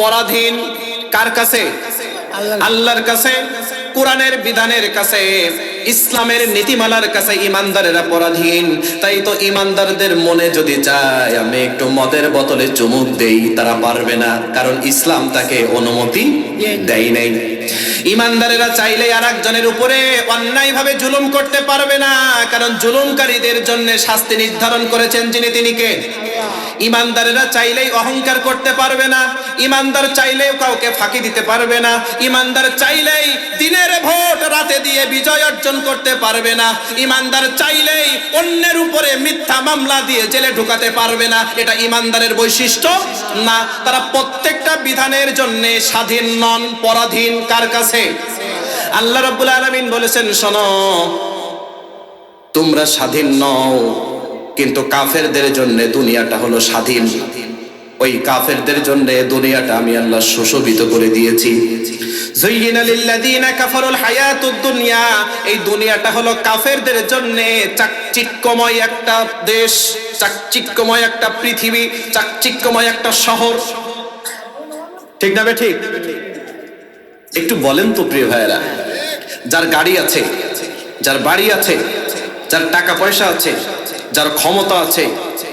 পরাধীন কার কাছে। আল্লাহর কাছে কোরআনের বিধানের কাছে। ইসলামের নীতিমালার কাছে ইমানদারেরা পরাধীন। তাই তো ইমানদারদের মনে যদি চায়, আমি একটু মদের বোতলে চুমুক দেই, তারা পারবে না। কারণ ইসলাম তাকে অনুমতি দেয় নাই। ইমানদারেরা চাইলে আর একজনের উপরে অন্যায় ভাবে জুলুম করতে পারবে না। কারণ জুলুমকারীদের জন্য শাস্তি নির্ধারণ করেছেন যিনি তিনি কে? ইমানদারেরা চাইলেই অহংকার করতে পারবে না। ইমানদার চাইলেও কাউকে ফাঁকি দিতে পারবে না। ইমানদার চাইলেই দিনের ভোট রাতে দিয়ে বিজয় অর্জন করতে পারবে না। ইমানদার চাইলেই অন্যের উপরে মিথ্যা মামলা দিয়ে জেলে ঢুকাতে পারবে না। এটা ইমানদারের বৈশিষ্ট্য না, তারা প্রত্যেকটা বিধানের জন্য স্বাধীন নন, পরাধীন। কার কাছে? আল্লাহ রাব্বুল আলামিন বলেছেন, শোনো, তোমরা স্বাধীন নও, কিন্তু কাফেরদের জন্য দুনিয়াটা হলো স্বাধীন। ওই কাফেরদের জন্য দুনিয়াটা আমি আল্লাহ সুশোভিত করে দিয়েছি। এই দুনিয়াটা হলো কাফেরদের জন্য চাকচিক্যময় একটা দেশ, চাকচিক্যময় একটা পৃথিবী, চাকচিক্যময় একটা শহর। ঠিক না ঠিক? একটু বলেন তো প্রিয় ভাইয়েরা, যার গাড়ি আছে, যার বাড়ি আছে, যার টাকা পয়সা আছে, যার ক্ষমতা আছে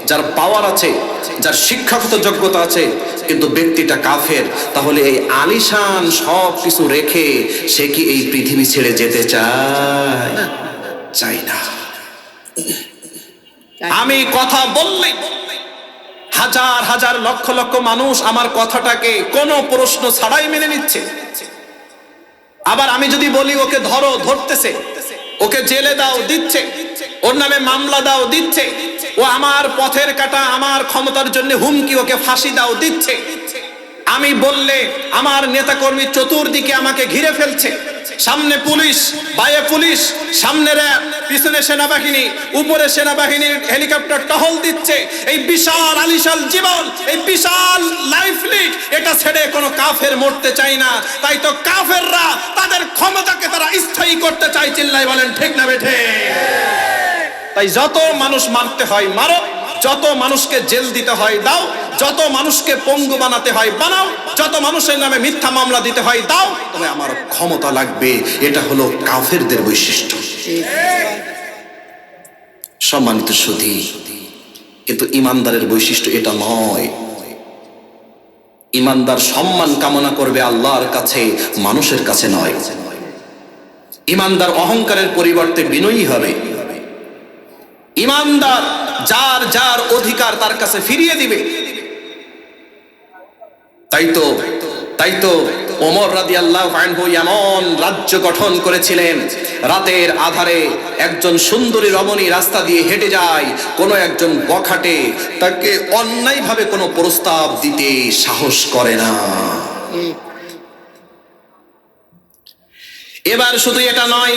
যার পাওয়ার আছে, যার শিক্ষাগত যোগ্যতা আছে, কিন্তু ব্যক্তিটা কাফের, তাহলে এই আলিশান সব কিছু রেখে সে কি এই পৃথিবী ছেড়ে যেতে চায়? চাই না। আমি কথা বললে হাজার হাজার লক্ষ লক্ষ মানুষ আমার কথাটাকে কোনো প্রশ্ন ছাড়াই মেনে নিচ্ছে। আবার আমি যদি বলি ওকে ধরো, ধরতেছে ওকে জেলে দাও, দিচ্ছে। ওর নামে মামলা দাও, দিচ্ছে। ও আমার পথের কাটা, আমার ক্ষমতার জন্য হুমকি ওকে ফাঁসি দাও, দিচ্ছে। আমি বললে আমার নেতাকর্মী চতুর্দিকে আমাকে ঘিরে ফেলছে। সামনে পুলিশ বাইরে পুলিশ সামনে র্যাব পিছনে সেনাবাহিনী, উপরে সেনাবাহিনীর হেলিকপ্টার টহল দিচ্ছে। এই বিশাল আলিশাল জীবন, এই বিশাল লাইফ লিক এটা ছেড়ে কোনো কাফের মরতে চাই না। তাই তো কাফেররা তাদের ক্ষমতাকে তারা স্থায়ী করতে চাই চিল্লাই বলেন, ঠিক না বেঠে? তাই যত মানুষ মারতে হয় মারো যত মানুষকে জেল দিতে হয় দাও, যত মানুষকে পঙ্গু বানাতে হয় বানাও, যত মানুষের নামে মিথ্যা মামলা দিতে হয় দাও, তবে আমার ক্ষমতা লাগবে। এটা হলো কাফেরদের বৈশিষ্ট্য। সম্মানিত সুধী, কিন্তু ইমানদারের বৈশিষ্ট্য এটা নয়। ইমানদার সম্মান কামনা করবে আল্লাহর কাছে, মানুষের কাছে নয়। ইমানদার অহংকারের পরিবর্তে বিনয়ী হবে। ইমানদার যার যার অধিকার তার কাছে ফিরিয়ে দিবে। তাই তো তাই তো ওমর রাদি আল্লাহ এমন রাজ্য গঠন করেছিলেন, রাতের আধারে একজন সুন্দরী রমণী রাস্তা দিয়ে হেঁটে যায়, কোনো একজন বখাটে তাকে অন্যায়ভাবে কোনো প্রস্তাব দিতে সাহস করে না। এবার শুধু এটা নয়,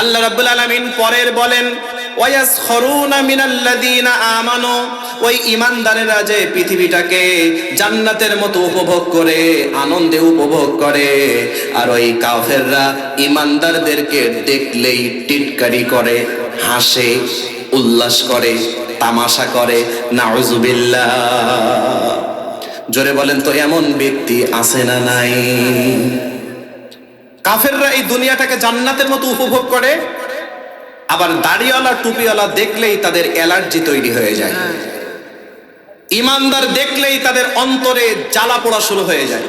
আল্লাহ রাব্বুল আলামিন পরের বলেন ওয়ায়াসখরুনা মিনাল্লাযীনা আমানু, ওই ইমানদারেরা যে পৃথিবীটাকে জান্নাতের মতো উপভোগ করে, আনন্দে উপভোগ করে, আর ওই কাফেররা দেখলেই টিটকারি করে, হাসে, উল্লাস করে, তামাশা করে, নাউজুবিল্লাহ। জোরে বলেন তো, এমন ব্যক্তি আছে না নাই? কাফেররা এই দুনিয়াটাকে জান্নাতের মতো উপভোগ করে আবার দাড়িওয়ালা টুপিওয়ালা দেখলেই তাদের অ্যালার্জি তৈরি হয়ে যায়। ইমানদার দেখলেই তাদের অন্তরে জ্বালা পড়া শুরু হয়ে যায়।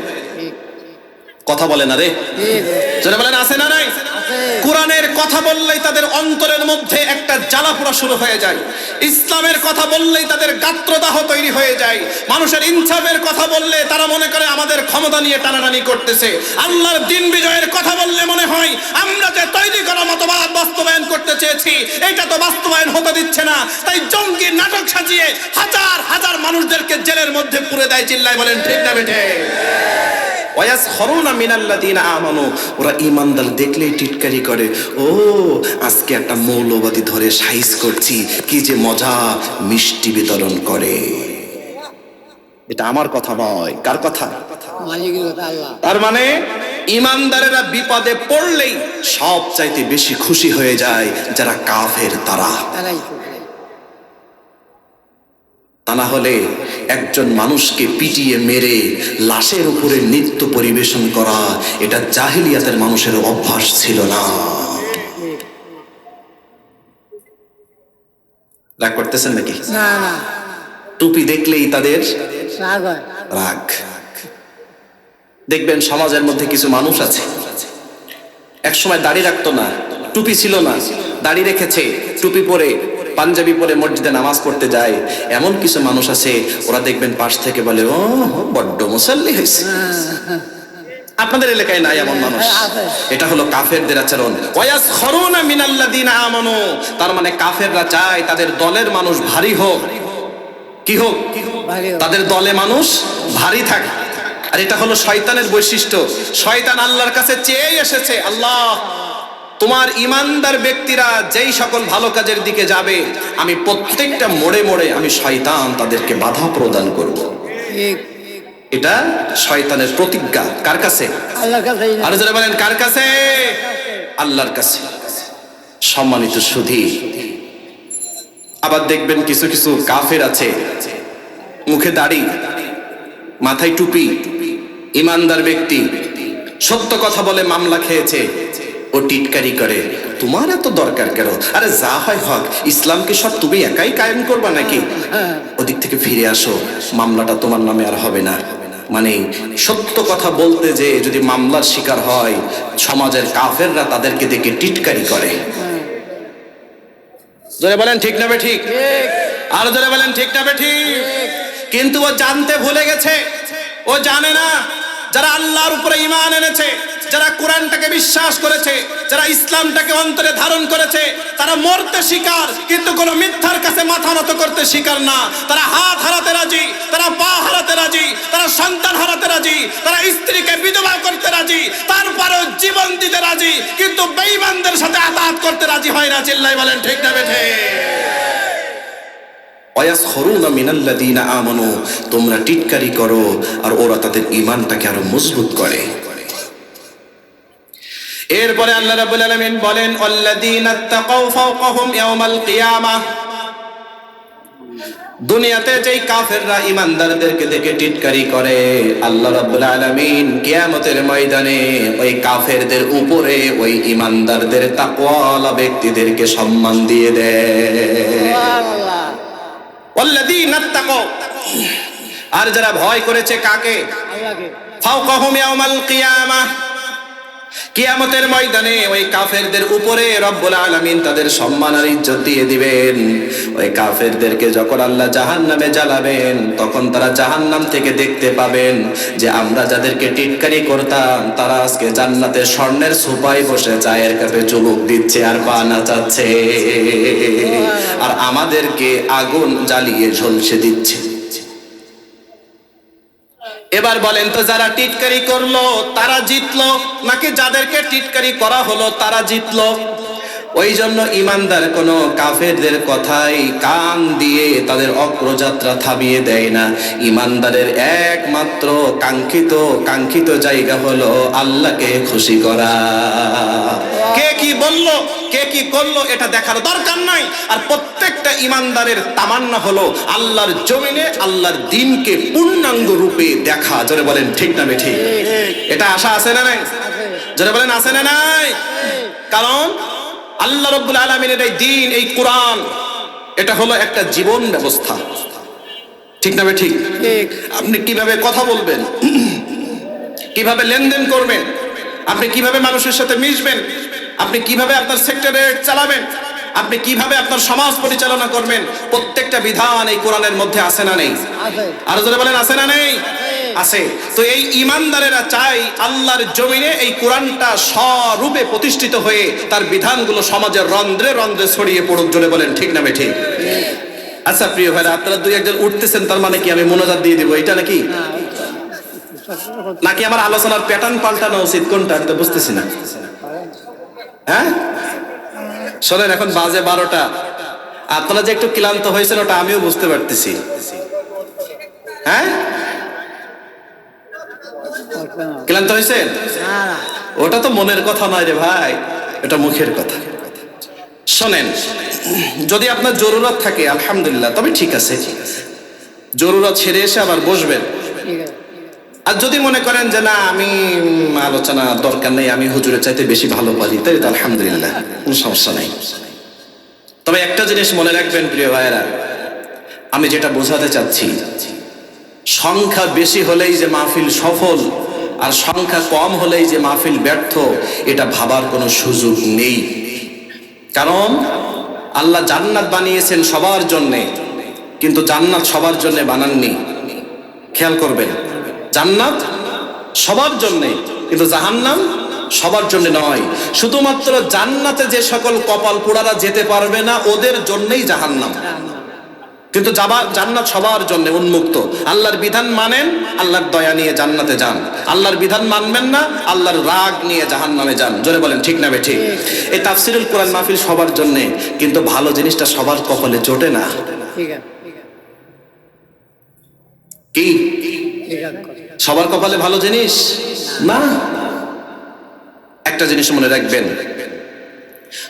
কথা বলে না রে? বলেন আছে না নাই? কথা বললেই তাদের অন্তরের মধ্যে একটা জ্বালা পোড়া শুরু হয়ে যায়। ইসলামের কথা বললেই তাদের গাত্রদাহ তৈরি হয়ে যায়। মানুষের ইনসাফের কথা বললে তারা মনে করে আমাদের ক্ষমতা নিয়ে টানাটানি করতেছে। আল্লাহর দিন বিজয়ের কথা বললে মনে হয়, আমরা যে তৈরি করা মতবাদ বাস্তবায়ন করতে চেয়েছি এটা তো বাস্তবায়ন হতে দিচ্ছে না। তাই জঙ্গি নাটক সাজিয়ে হাজার হাজার মানুষদেরকে জেলের মধ্যে পুরে দেয় চিল্লায় বলেন, ঠিক না বেঠে? ওয়ায়াসখরুনা মিনাল্লাযীনা আমানু, ওরা ঈমানদার দেখলেই টিটকারি করে, ও আজকে একটা মৌলবাদী ধরে সাইজ করছি কি যে মজা মিষ্টি বিতরণ করে। এটা আমার কথা নয় কার কথা? তার মানে ইমানদারেরা বিপদে পড়লেই সব চাইতে বেশি খুশি হয়ে যায় যারা কাফের তারা। তা না হলে একজন মানুষকে পিটিয়ে মেরে লাশের উপরে নৃত্য পরিবেশন করা এটা জাহিলিয়াতের মানুষের অভ্যাস ছিল না। রাগ করতেছেন নাকি? না না। টুপি দেখলেই তাদের রাগ হয়। রাগ। দেখবেন সমাজের মধ্যে কিছু মানুষ আছে। এক সময় দাড়ি রাখতো না টুপি ছিল না। দাড়ি রেখেছে টুপি পরে পাঞ্জাবি পরে মসজিদে নামাজ পড়তে যায়। এমন কিছু মানুষ আছে ওরা দেখবেন পাশ থেকে বলে ও বড্ড মুসল্লি হয়েছে আপনাদের এলাকায় নাই এমন মানুষ। এটা হলো কাফেরদের আচরণ। ওয়াস খরুনা মিনাল্লাদিনা আমানু। তার মানে কাফেররা চায় তাদের দলের মানুষ ভারী হোক। কি হোক? হোক। তাদের দলে মানুষ ভারী থাকে। আর এটা হলো শয়তানের বৈশিষ্ট্য। শয়তান আল্লাহর কাছে চেয়ে এসেছে আল্লাহ তোমার ইমানদার ব্যক্তিরা যেই সকল ভালো কাজের দিকে যাবে আমি প্রত্যেকটা মোড়ে মোড়ে আমি শয়তান তাদেরকে বাধা প্রদান করব। এটা শয়তানের প্রতিজ্ঞা। কার কাছে? আর যারা বলেন কার কাছে? আল্লাহর কাছে। সম্মানিত সুধী আবার দেখবেন কিছু কিছু কাফের আছে মুখে দাড়ি মাথায় টুপি ইমানদার ব্যক্তি সত্য কথা বলে মামলা খেয়েছে ও টিটকারি করে তোমার এত দরকার কেন? আরে যা হয় হক ইসলামকে সব তুমি একাই কায়েম করবা নাকি? ওদিক থেকে ফিরে আসো মামলাটা তোমার নামে আর হবে না। মানে সত্য কথা বলতে যে যদি মামলার শিকার হয়, সমাজের কাফেররা তাদেরকে দেখে টিটকারি করে। জোরে বলেন, ঠিক নাবে ঠিক? আর জোরে বলেন, ঠিক না ঠিক? কিন্তু ও জানতে ভুলে গেছে। ও জানে না, যারা আল্লাহর উপরে ইমান এনেছে যারা কোরআনটাকে বিশ্বাস করেছে, যারা ইসলামটাকে অন্তরে ধারণ করেছে, তারা মরতে শিকার, কিন্তু কোনো মিথ্যার কাছে মাথা নত করতে শিকার না। তারা হাত হারাতে রাজি, তারা পা হারাতে রাজি, তারা সন্তান হারাতে রাজি, তারা স্ত্রীকে বিধবা করতে রাজি, তারপরেও জীবন দিতে রাজি, কিন্তু বেঈমানদের সাথে আতাহাত করতে রাজি হয় না চিল্লাই বলেন ঠিক না বেঠে। তোমরা টিটকারি করো, আর ওরা তাদের ইমানটাকে আরও মজবুত করে। এরপরে আল্লাহ রাব্বুল আলামিন বলেন আল্লাযীনা তাকাউ ফাওকাহুম ইয়াওমাল কিয়ামাহ। দুনিয়াতে যেই কাফেররা ইমানদারদেরকে দেখে টিটকারি করে আল্লাহ রাব্বুল আলামিন কিয়ামতের ময়দানে ওই কাফেরদের উপরে ওই ইমানদারদের তাকওয়ালা ব্যক্তিদেরকে সম্মান দিয়ে দেয়। আল্লাহ ওয়াল্লাযীনা তাকাউ। আর যারা ভয় করেছে কাকে? ফাওকাহুম ইয়াউমাল কিয়ামাহ। কিয়ামতের ময়দানে ওই কাফেরদের উপরে রব্বুল আলামিন তাদের সম্মান আর ইজ্জত দিয়ে দিবেন। ওই কাফেরদেরকে যখন আল্লাহ জাহান্নামে জ্বালাবেন তখন তারা জাহান্নাম থেকে দেখতে পাবেন যে আমরা যাদেরকে টিটকারি করতাম তারা আজকে জান্নাতে স্বর্ণের সুপায় বসে চায়ের কাপে চুমুক দিচ্ছে আর পা নাচাচ্ছে। আর আমাদেরকে আগুন জ্বালিয়ে ঝলসে দিচ্ছে। এবার বলেন তো যারা টিটকারি করল, তারা জিতলো? নাকি যাদেরকে টিটকারি করা হলো, তারা জিতলো? ওই জন্য ইমানদার কোন কাফেরদের কথাই কান দিয়ে তাদের অগ্রযাত্রা থামিয়ে দেয় না। ইমানদারের একমাত্র কাঙ্ক্ষিত কাঙ্ক্ষিত জায়গা হলো আল্লাহকে খুশি করা। কে কি বলল, কে কি করল এটা দেখার দরকার নাই। আর প্রত্যেকটা ইমানদারের তামান্না হলো আল্লাহর জমিনে, আল্লাহর দিনকে পূর্ণাঙ্গ রূপে দেখা। জোরে বলেন, ঠিক না ঠিক এটা আশা আছে না নাই? জোরে বলেন, আছে না নাই? কারণ আল্লাহ রব্বুল আলমিনের এই দিন এই কোরআন এটা হলো একটা জীবন ব্যবস্থা। ঠিক না ঠিক? আপনি কীভাবে কথা বলবেন? কীভাবে লেনদেন করবেন? আপনি কীভাবে মানুষের সাথে মিশবেন? আপনি কীভাবে আপনার সেক্টরে চালাবেন? আপনি কীভাবে আপনার সমাজ পরিচালনা করবেন? প্রত্যেকটা বিধান এই কোরআনের মধ্যে আছে না নেই? আর যদি বলেন আছে না নেই? আছে। তো এই ইমানদারেরা চাই আল্লাহর জমিনে এই কোরআনটা স্বরূপে প্রতিষ্ঠিত হয়ে তার বিধানগুলো সমাজের রন্ধ্রে রন্ধ্রে ছড়িয়ে পড়ুক, জোরে বলেন, ঠিক না ঠিক? আচ্ছা প্রিয় ভাইরা, আপনারা দুই একজন উঠতেছেন, তার মানে কি আমি মনোজাত দিয়ে দিব এটা নাকি? নাকি আমার আলোচনার প্যাটার্ন পাল্টানো উচিত, কোনটা? আমি তো বুঝতেছি না। হ্যাঁ? শোনেন, এখন বাজে বারোটা। আপনারা যে একটু ক্লান্ত হয়েছেন, ওটা আমিও বুঝতে পারতেছি। হ্যাঁ? ক্লান্ত হয়েছেন ওটা তো মনের কথা নয় রে ভাই, এটা মুখের কথা। শোনেন, যদি আপনার জরুরত থাকে, আলহামদুলিল্লাহ, তবে ঠিক আছে। জরুরত ছেড়ে এসে আবার বসবেন। আর যদি মনে করেন যে না, আমি আলোচনা দরকার নেই, আমি হুজুরের চাইতে বেশি ভালো পারি তাই তো আলহামদুলিল্লাহ, কোনো সমস্যা নাই। তবে একটা জিনিস মনে রাখবেন, প্রিয় ভাইয়েরা, আমি যেটা বোঝাতে চাচ্ছি, সংখ্যা বেশি হলেই যে মাহফিল সফল আর সংখ্যা কম হলেই যে মাহফিল ব্যর্থ, এটা ভাবার কোনো সুযোগ নেই। কারণ আল্লাহ জান্নাত বানিয়েছেন সবার জন্যে, কিন্তু জান্নাত সবার জন্য বানাননি। খেয়াল করবেন, জান্নাত সবার জন্যে, কিন্তু জাহান্নাম সবার জন্য নয়। শুধুমাত্র জান্নাতে যে সকল কপাল পোড়ারা যেতে পারবে না, ওদের জন্যই জাহান্নাম। কিন্তু যাবার জান্নাত সবার জন্য উন্মুক্ত। আল্লাহর বিধান মানেন আল্লাহর দয়া নিয়ে জান্নাতে যান। আল্লাহর বিধান মানবেন না আল্লাহর রাগ নিয়ে জাহান্নামে যান। জোরে বলেন ঠিক না ঠিক? এই তাফসিরুল কোরআন মাহফিল সবার জন্য কিন্তু ভালো জিনিসটা সবার কপালে জোটে না। কি? সবার কপালে ভালো জিনিস? না। একটা জিনিস মনে রাখবেন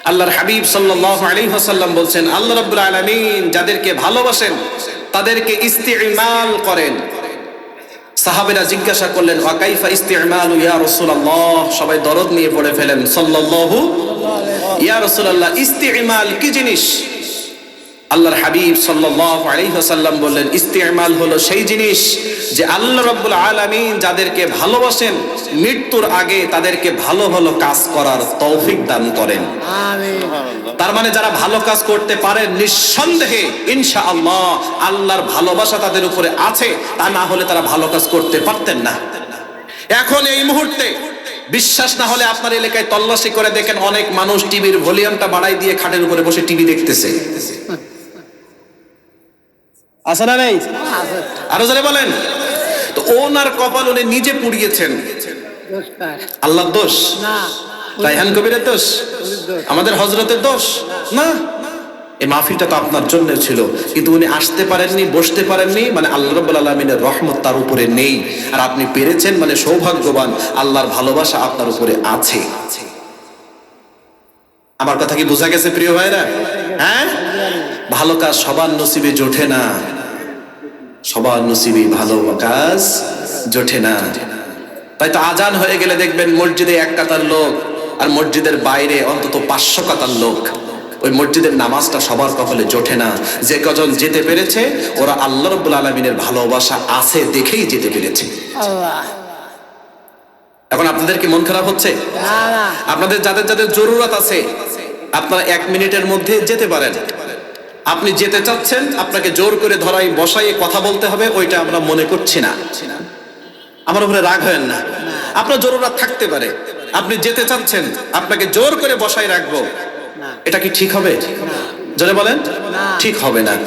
আল্লাহর হাবিব সাল্লাল্লাহু আলাইহি ওয়াসাল্লাম বলছেন, আল্লাহ রাব্বুল আলামিন যাদেরকে ভালোবাসেন, তাদেরকে ইস্তেমাল করেন। সাহাবেরা জিজ্ঞাসা করলেন, ওয়া কাইফা ইস্তিমাল ইয়া রাসূলুল্লাহ? সবাই দরদ নিয়ে পড়ে ফেলেন, সাল্লাল্লাহু ইয়া রাসূলুল্লাহ, ইস্তেমাল কি জিনিস? আল্লাহর হাবিব ওয়াসাল্লাম বললেন ইস্তিমাল হলো সেই জিনিস যে আল্লাহ রাব্বুল আলামিন যাদেরকে ভালোবাসেন মৃত্যুর আগে তাদেরকে ভালো ভালো কাজ করার তৌফিক দান করেন। তার মানে যারা ভালো কাজ করতে পারেন নিঃসন্দেহে ইনশাআল্লাহ আল্লাহর ভালোবাসা তাদের উপরে আছে তা না হলে তারা ভালো কাজ করতে পারতেন না। এখন এই মুহূর্তে বিশ্বাস না হলে আপনার এলাকায় তল্লাশি করে দেখেন অনেক মানুষ টিভির ভলিউমটা বাড়াই দিয়ে খাটের উপরে বসে টিভি দেখতেছে। আছে না নেই? আরও জোরে বলেন। তো ওনার কপাল উনি নিজে পুড়িয়েছেন। আল্লাহর দোষ? না। রাইহান কবিরের দোষ? দোষ। আমাদের হজরতের দোষ? না। এই মাহফিলটা তো আপনার জন্য ছিল। কিন্তু উনি আসতে পারেননি বসতে পারেননি মানে আল্লাহ রব্বুল আলমিনের রহমত তার উপরে নেই। আর আপনি পেরেছেন মানে সৌভাগ্যবান আল্লাহর ভালোবাসা আপনার উপরে আছে। আমার কথা কি বোঝা গেছে প্রিয় ভাইরা হ্যাঁ? ভালো কাজ সবার নসিবে জোটে না। সবার নসিবে ভালো কাজ জোটে না। তাই তো আজান হয়ে গেলে দেখবেন মসজিদে এক কাতার লোক আর মসজিদের বাইরে অন্তত পাঁচশো কাতার লোক। ওই মসজিদের নামাজটা সবার কপালে জোটে না। যে কজন যেতে পেরেছে ওরা আল্লাহ রব্বুল আলমিনের ভালোবাসা আছে দেখেই যেতে পেরেছে। এখন আপনাদের কি মন খারাপ হচ্ছে? আপনাদের যাদের যাদের জরুরত আছে আপনারা এক মিনিটের মধ্যে যেতে পারেন। আপনি যেতে চাচ্ছেন আপনাকে জোর করে ধরাই বসাই কথা বলতে হবে ওইটা আমরা মনে করছি না। আমার উপরে রাগ হয় না। আপনার জরুরত থাকতে পারে। আপনি যেতে চাচ্ছেন আপনাকে জোর করে বসাই রাখব। এটা কি ঠিক হবে? জোরে বলেন ঠিক হবে না।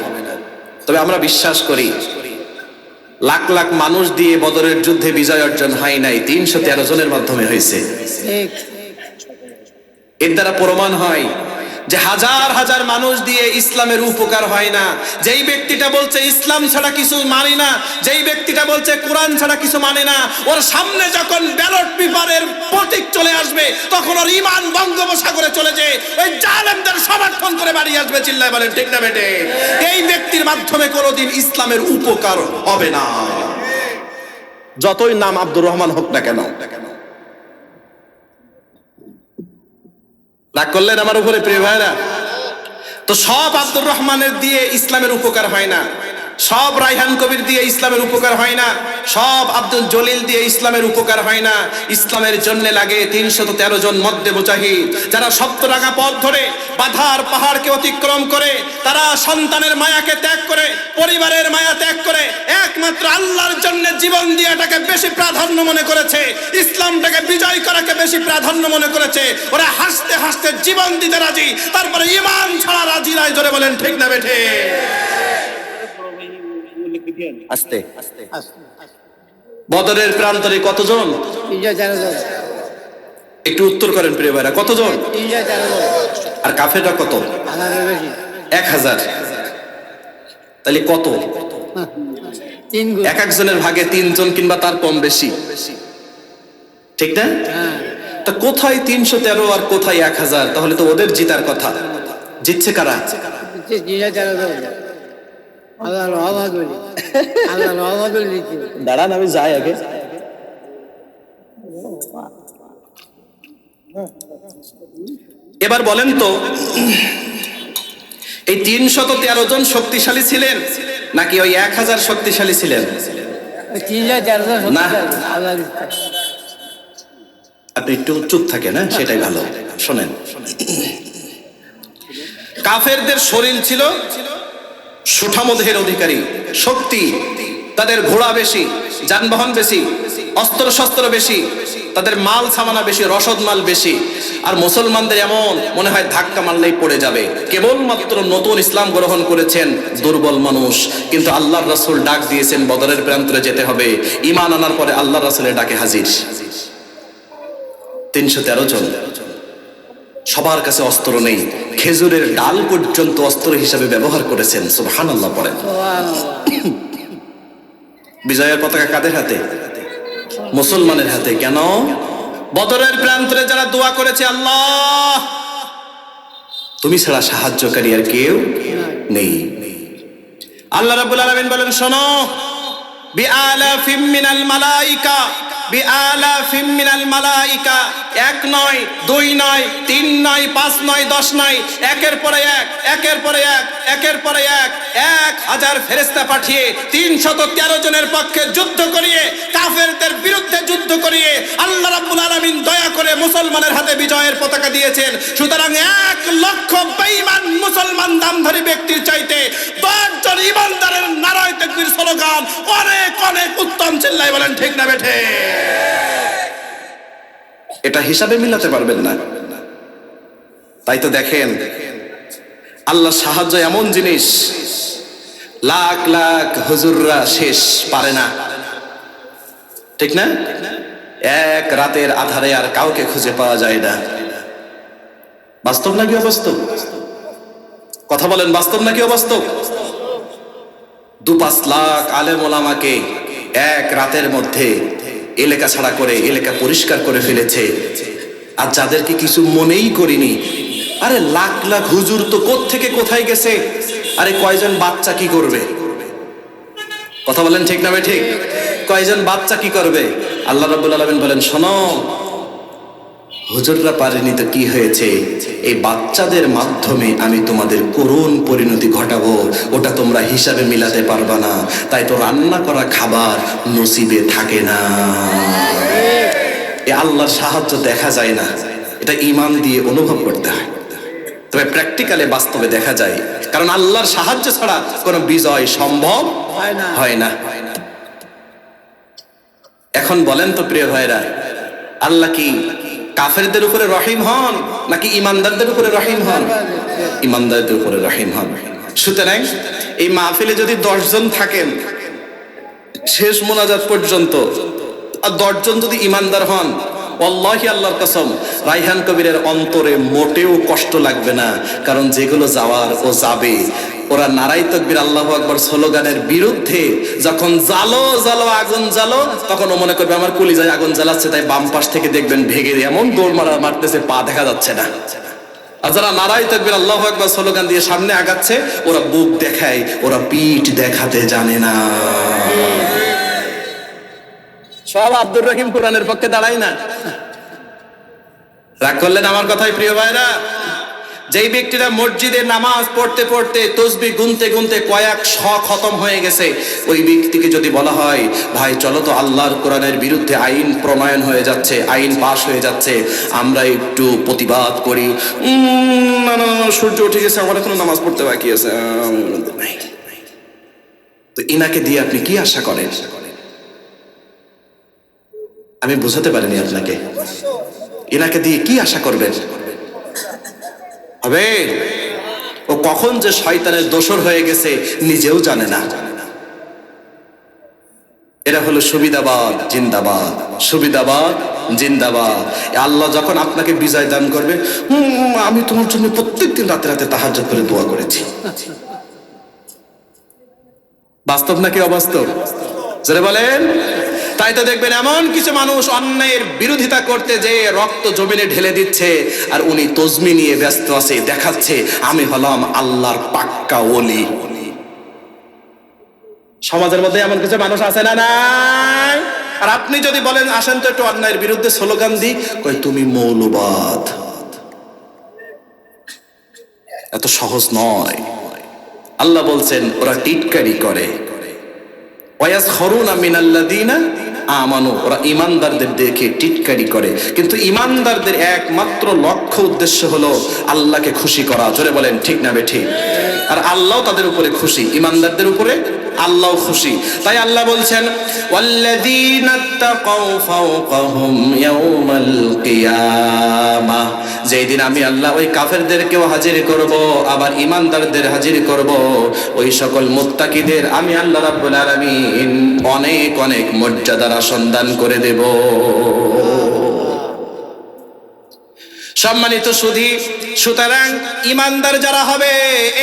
তবে আমরা বিশ্বাস করি লাখ লাখ মানুষ দিয়ে বদরের যুদ্ধে বিজয় অর্জন হয় নাই তিনশো তেরো জনের মাধ্যমে হয়েছে। ঠিক। এর দ্বারা প্রমাণ হয় যে হাজার হাজার মানুষ দিয়ে ইসলামের উপকার হয় না। যেই ব্যক্তিটা বলছে, ইসলাম ছাড়া কিছু মানে না। যেই ব্যক্তিটা বলছে, কোরআন ছাড়া কিছু মানে না। ওর সামনে যখন ব্যালট পেপারের প্রতীক চলে আসবে, তখন ওর ইমান বঙ্গোপসাগরে চলে যে ওই জালেমদের সমর্থন করে বাড়ি আসবে। চিল্লায় বলেন, ঠিক না বেটে? এই ব্যক্তির মাধ্যমে কোনোদিন ইসলামের উপকার হবে না। যতই নাম আব্দুর রহমান হোক না কেন রাগ করলেন আমার উপরে প্রিয় ভাইরা তো সব আব্দুর রহমানের দিয়ে ইসলামের উপকার হয় না। সব রাইহান কবির দিয়ে ইসলামের উপকার হয় না, সব আব্দুল জলিল দিয়ে ইসলামের উপকার হয় না। ইসলামের জন্য লাগে তিনশত তেরো জন মধ্যে মুজাহিদ, যারা সপ্ত টাকা পথ ধরে বাধার পাহাড়কে অতিক্রম করে, তারা সন্তানের মায়াকে ত্যাগ করে, পরিবারের মায়া ত্যাগ করে, একমাত্র আল্লাহর জন্য জীবন দিয়াটাকে বেশি প্রাধান্য মনে করেছে, ইসলামটাকে বিজয় করাকে বেশি প্রাধান্য মনে করেছে। ওরা হাসতে হাসতে জীবন দিতে রাজি, তারপরে ইমান ছাড়া রাজি রায় ধরে বলেন, ঠিক না বেঠে? আস্তে। বদরের প্রান্তরে কতজন? একটু উত্তর করেন প্রিয় ভাইরা কতজন? আর কাফেরটা কত? এক হাজার। তাহলে কত? এক একজনের ভাগে তিনজন কিংবা তার কম বেশি। ঠিক না? হ্যাঁ। তা কোথায় তিনশো তেরো আর কোথায় এক হাজার? তাহলে তো ওদের জিতার কথা। জিতছে কারা? বলি বলি দাঁড়ান আমি যাই আগে। এবার বলেন তো এই তিনশত তেরো জন শক্তিশালী ছিলেন নাকি ওই এক হাজার শক্তিশালী ছিলেন? না। আপনি একটু চুপ থাকেন হ্যাঁ? সেটাই ভালো। শোনেন। কাফেরদের শরীর ছিল সুঠামদেহের অধিকারী, শক্তি, তাদের ঘোড়া বেশি, যানবাহন বেশি অস্ত্র শস্ত্র বেশি, তাদের মাল সামানা বেশি, রসদ মাল বেশি। আর মুসলমানদের এমন মনে হয় ধাক্কা মারলেই পড়ে যাবে। কেবলমাত্র নতুন ইসলাম গ্রহণ করেছেন দুর্বল মানুষ। কিন্তু আল্লাহর রাসূল ডাক দিয়েছেন, বদরের প্রান্তরে যেতে হবে। ইমান আনার পরে আল্লাহর রাসূলের ডাকে হাজির। তিনশো তেরো জন। সবার কাছে অস্ত্র নেই। খেজুরের ডাল পর্যন্ত অস্ত্র হিসাবে ব্যবহার করেছেন সুবহান আল্লাহ পড়েন বিজয়ের পতাকা কাদের হাতে? মুসলমানের হাতে। কেন? বদরের প্রান্তরে যারা দোয়া করেছে আল্লাহ তুমি ছাড়া সাহায্যকারী আর কেউ নেই। আল্লাহ রাব্বুল আলামিন বলেন শোনো বিআলাফিম মিনাল মালাইকা বিআলাফিম মিনাল মালাইকা এক নয় দুই নয় তিন নয় পাঁচ নয়, দশ নয়, একের পরে এক, একের পরে এক, একের পরে এক এক হাজার ফেরেস্তা পাঠিয়ে তিনশত তেরো জনের পক্ষে যুদ্ধ করিয়ে কাফেরদের বিরুদ্ধে যুদ্ধ করিয়ে আল্লাহ রাব্বুল আলামিন দয়া করে মুসলমানের হাতে বিজয়ের পতাকা দিয়েছেন। সুতরাং এক লক্ষ বেঈমান মুসলমান দামধারী ব্যক্তির চাইতে দশজন ইমানদারের নারায় তাকবীর স্লোগান অনেক অনেক উত্তম চিল্লাই বলেন, ঠিক না বেঠে? এটা হিসাবে মিলাতে পারবেন না। তাই তো দেখেন, আল্লাহ সাহায্য এমন জিনিস, লাখ লাখ হুজুররা শেষ পারে না। ঠিক না? এক রাতের আধারে আর কাউকে খুঁজে পাওয়া যায় না। বাস্তব নাকি অবাস্তব? কথা বলেন, বাস্তব নাকি অবাস্তব? দু পাঁচ লাখ আলেম ওলামাকে এক রাতের মধ্যে এলাকা ছাড়া করে, এলাকা পরিষ্কার করে ফেলেছে। আর যাদেরকে কিছু মনেই করিনি আরে লাখ লাখ হুজুর তো থেকে কোথায় গেছে? আরে কয়জন বাচ্চা কি করবে? কথা বলেন ঠিক না ঠিক? কয়জন বাচ্চা কি করবে? আল্লাহ রাব্বুল আলামিন বলেন, শোনো, হুজুররা পারেনি তো কি হয়েছে? এই বাচ্চাদের মাধ্যমে আমি তোমাদের করুণ পরিণতি ঘটাবো। ওটা তোমরা হিসাবে মিলাতে পারবা না। তাই তো রান্না করা খাবার নসিবে থাকে না। এ আল্লাহর সাহায্য দেখা যায় না। এটা ইমান দিয়ে অনুভব করতে হয়। তবে প্র্যাকটিক্যালে বাস্তবে দেখা যায় কারণ আল্লাহর সাহায্য ছাড়া কোনো বিজয় সম্ভব হয় না। এখন বলেন তো প্রিয় ভাইরা আল্লাহ কি কাফেরদের উপরে রহিম হন নাকি ইমানদারদের উপরে রহিম হন? ইমানদারদের উপরে রহিম হন। সুতরাং এই মাহফিলে যদি দশজন থাকেন শেষ মোনাজাত পর্যন্ত আর দশজন যদি ইমানদার হন অল্লাহি আল্লাহর কসম রাইহান কবিরের অন্তরে মোটেও কষ্ট লাগবে না, কারণ যেগুলো যাওয়ার ও যাবে, ওরা নারাই তকবির আল্লাহ আকবর স্লোগানের বিরুদ্ধে যখন জালো জালো আগুন জালো তখন ও মনে করবে আমার কলিজায় আগুন জ্বালাচ্ছে, তাই বাম পাশ থেকে দেখবেন ভেগে এমন দৌড় মারা মারতেছে, পা দেখা যাচ্ছে না। আর যারা নারাই তকবির আল্লাহ আকবর স্লোগান দিয়ে সামনে আগাচ্ছে, ওরা বুক দেখায়, ওরা পিঠ দেখাতে জানে না। সব আব্দুর রহিম কোরআনের পক্ষে দাঁড়ায় না। রাগ করলেন আমার কথাই প্রিয় ভাইরা? যেই ব্যক্তিরা মসজিদে নামাজ পড়তে পড়তে তসবি গুনতে গুনতে কয়েক শ খতম হয়ে গেছে, ওই ব্যক্তিকে যদি বলা হয়, ভাই, চলো তো আল্লাহর কোরআনের বিরুদ্ধে আইন প্রণয়ন হয়ে যাচ্ছে, আইন পাশ হয়ে যাচ্ছে, আমরা একটু প্রতিবাদ করি। সূর্য উঠে গেছে, আমার এখনও নামাজ পড়তে বাকি আছে। তো ইনাকে দিয়ে আপনি কি আশা করেন? আমি বোঝাতে পারিনি আপনাকে। এনাকে দিয়ে কি আশা করবেন? হবে? ও কখন যে শয়তানের দোষর হয়ে গেছে, নিজেও জানে না। এরা হলো সুবিধাবাদ, জিন্দাবাদ। সুবিধাবাদ, জিন্দাবাদ। আল্লাহ যখন আপনাকে বিজয় দান করবে আমি তোমার জন্য প্রত্যেকদিন রাতে রাতে তাহাজ করে দোয়া করেছি। বাস্তব নাকি অবাস্তব? যারা বলেন। তাই তো দেখবেন এমন কিছু মানুষ অন্যায়ের বিরোধিতা করতে যে রক্ত জমিনে ঢেলে দিচ্ছে, আর উনি তজমি নিয়ে ব্যস্ত আছে, দেখাচ্ছে, আমি হলাম আল্লাহর পাক্কা ওলি। সমাজের মধ্যে এমন কিছু মানুষ আছে না নাই? আর আপনি যদি বলেন, আসেন তো একটু অন্যায়ের বিরুদ্ধে স্লোগান দিই কই তুমি মৌলবাদ। এত সহজ নয়। আল্লাহ বলছেন, ওরা টিটকারি করে। ওয়াস খরুনা মিনাল্লাদিনা আমানু। ওরা ইমানদারদের দেখে টিটকারি করে। কিন্তু ইমানদারদের একমাত্র লক্ষ্য উদ্দেশ্য হলো আল্লাহকে খুশি করা। জোরে বলেন, ঠিক না বে ঠিক? আর আল্লাহ তাদের উপরে খুশি। ইমানদারদের উপরে আল্লাহ খুশি। তাই আল্লাহ বলছেন, ওয়াল্লাযীনা তাকাউ ফাওকাহুম ইয়াউমাল কিয়ামা। যেই দিন আমি আল্লাহ ওই কাফেরদেরকেও হাজির করব, আবার ইমানদারদের হাজির করব, ওই সকল মুত্তাকিদের আমি আল্লাহ রাব্বুল আলামিন অনেক অনেক মর্যাদার আসন দান করে দেব। সম্মানিত সুধী, সুতরাং ইমানদার যারা হবে,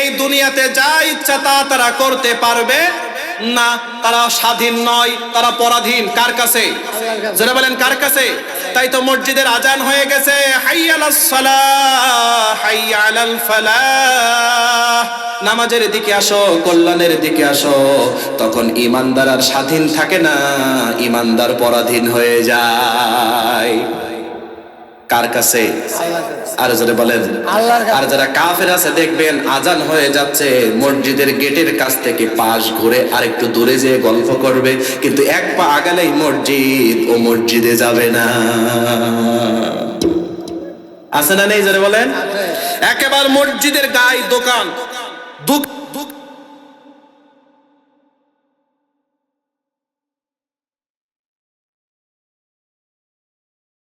এই দুনিয়াতে যা ইচ্ছা তা তারা করতে পারবে। না, তারা স্বাধীন নয়, তারা পরাধীন। কার কাছে? যারা বলেন, কার কাছে? তাই তো মসজিদের আজান হয়ে গেছে। নামাজের দিকে আসো, কল্যাণের দিকে আসো। তখন ইমানদার আর স্বাধীন থাকে না, ইমানদার পরাধীন হয়ে যায়। কার কাছে? আর যারা বলেন। আল্লাহর কাছে। আর যারা কাফের আছে দেখবেন আজান হয়ে যাচ্ছে। মসজিদের গেটের কাছ থেকে পাশ ঘুরে আরেকটু দূরে যেয়ে গল্প করবে। কিন্তু এক পা আগালেই মসজিদ ও মসজিদে যাবে না। আছে না নেই? যারা বলেন। একেবারে মসজিদের গায়ে দোকান দোকান।